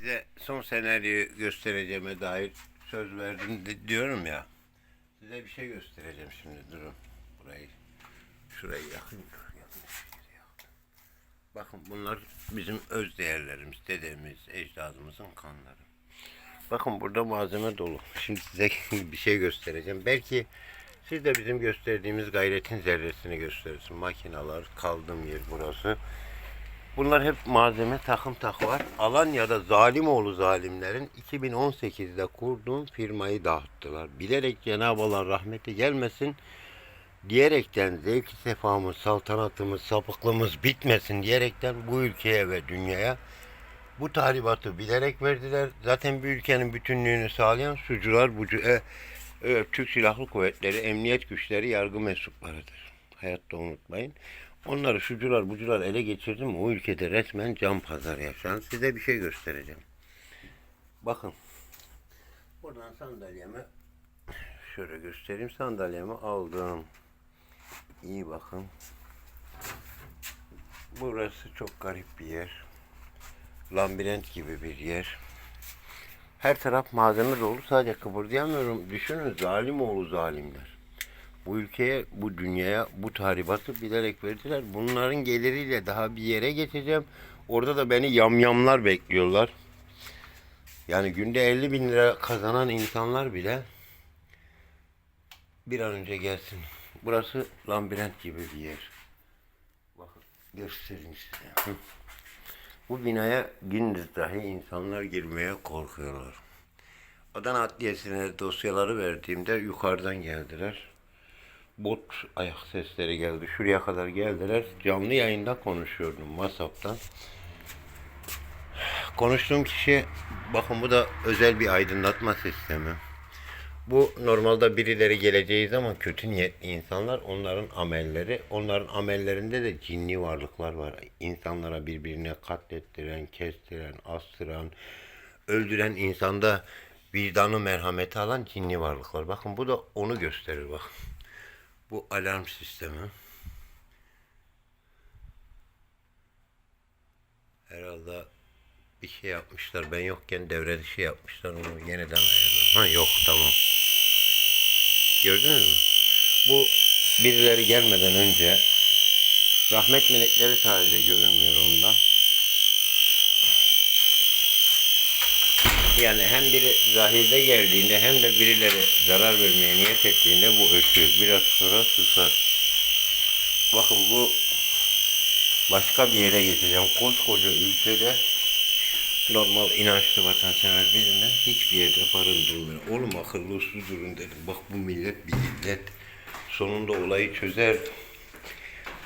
Size son senaryoyu göstereceğime dair söz verdim de- diyorum ya. Size bir şey göstereceğim şimdi durun. Burayı şurayı yakın. Bakın bunlar bizim öz değerlerimiz, dedemiz, ecdadımızın kanları. Bakın burada malzeme dolu. Şimdi size bir şey göstereceğim. Belki siz de bizim gösterdiğimiz gayretin zerresini gösterirsin. Makinalar, kaldığım yer burası. Bunlar hep malzeme takım takı var. Alanya'da Zalimoğlu zalimlerin 2018'de kurduğum firmayı dağıttılar. Bilerek Cenab-ı Allah rahmeti gelmesin diyerekten zevki sefamız, saltanatımız, sapıklığımız bitmesin diyerekten bu ülkeye ve dünyaya bu tahribatı bilerek verdiler. Zaten bir ülkenin bütünlüğünü sağlayan sucular, bucu, e, e, Türk Silahlı Kuvvetleri, emniyet güçleri, yargı mensuplarıdır. Hayatta unutmayın. Onları şucular bucular ele geçirdi mi o ülkede resmen can pazarı yaşanır. Size bir şey göstereceğim. Bakın. Buradan sandalyemi şöyle göstereyim. Sandalyemi aldım. İyi bakın. Burası çok garip bir yer. Labirent gibi bir yer. Her taraf malzeme dolu. Sadece kıpırdayamıyorum. Düşünün zalim oğlu zalimler. Bu ülkeye, bu dünyaya bu tahribatı bilerek verdiler. Bunların geliriyle daha bir yere geçeceğim. Orada da beni yamyamlar bekliyorlar. Yani günde 50 bin lira kazanan insanlar bile bir an önce gelsin. Burası labirent gibi bir yer. Bakın göstereyim size. Bu binaya gündüz dahi insanlar girmeye korkuyorlar. Adana Adliyesi'ne dosyaları verdiğimde yukarıdan geldiler. Bot ayak sesleri geldi. Şuraya kadar geldiler. Canlı yayında konuşuyordum WhatsApp'tan. Konuştuğum kişi bakın bu da özel bir aydınlatma sistemi. Bu normalde birileri geleceği zaman kötü niyetli insanlar onların amelleri. Onların amellerinde de cinli varlıklar var. İnsanlara birbirine katlettiren, kestiren, astıran, öldüren insanda vicdanı merhameti alan cinli varlıklar. Bakın bu da onu gösterir bak. Bu alarm sistemi. Herhalde bir şey yapmışlar. Ben yokken devre dışı yapmışlar. Onu yeniden ayarlar. Ha yok tamam. Gördünüz mü? Bu birileri gelmeden önce rahmet melekleri sadece görünmüyor onda. Yani hem biri zahirde geldiğinde hem de birileri zarar vermeye niyet ettiğinde bu ötüyor. Biraz sonra susar. Bakın bu başka bir yere geçeceğim. Koskoca ülkede normal inançlı vatansever birine hiçbir yerde barındırmıyor. Oğlum akıllı uslu durun dedim. Bak bu millet bir millet. Sonunda olayı çözer.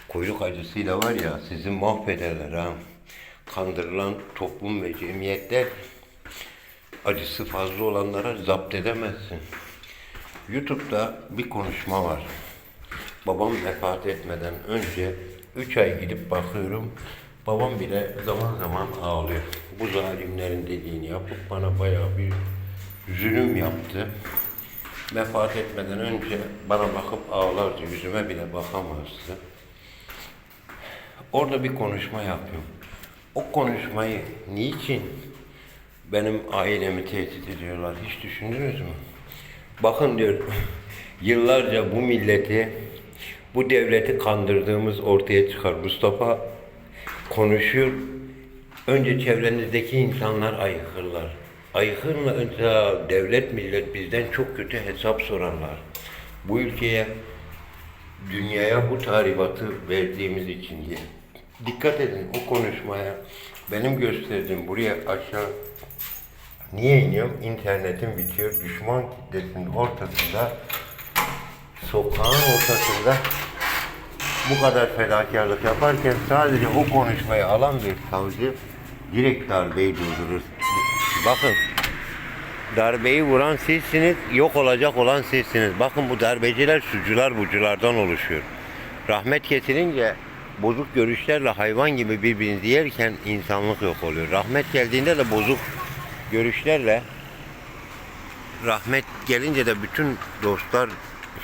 Kuyruk acısıyla var ya sizi mahvederler ha. Kandırılan toplum ve cemiyetler acısı fazla olanlara zapt edemezsin. YouTube'da bir konuşma var. Babam vefat etmeden önce 3 ay gidip bakıyorum. Babam bile zaman zaman ağlıyor. Bu zalimlerin dediğini yapıp bana bayağı bir zulüm yaptı. Vefat etmeden önce bana bakıp ağlardı. Yüzüme bile bakamazdı. Orada bir konuşma yapıyorum. O konuşmayı niçin benim ailemi tehdit ediyorlar hiç düşündünüz mü? Bakın diyor yıllarca bu milleti bu devleti kandırdığımız ortaya çıkar. Mustafa konuşuyor. Önce çevrenizdeki insanlar ayıkırlar. Ayıkırla önce devlet millet bizden çok kötü hesap sorarlar. Bu ülkeye dünyaya bu tahribatı verdiğimiz için diye. Dikkat edin o konuşmaya. Benim gösterdiğim buraya aşağı niye iniyorum? İnternetim bitiyor. Düşman kitlesinin ortasında sokağın ortasında bu kadar fedakarlık yaparken sadece o konuşmayı alan bir savcı direkt darbeyi durdurur. Bakın darbeyi vuran sizsiniz, yok olacak olan sizsiniz. Bakın bu darbeciler sucular buculardan oluşuyor. Rahmet kesilince bozuk görüşlerle hayvan gibi birbirinizi yerken insanlık yok oluyor. Rahmet geldiğinde de bozuk görüşlerle rahmet gelince de bütün dostlar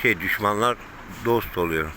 şey düşmanlar dost oluyor.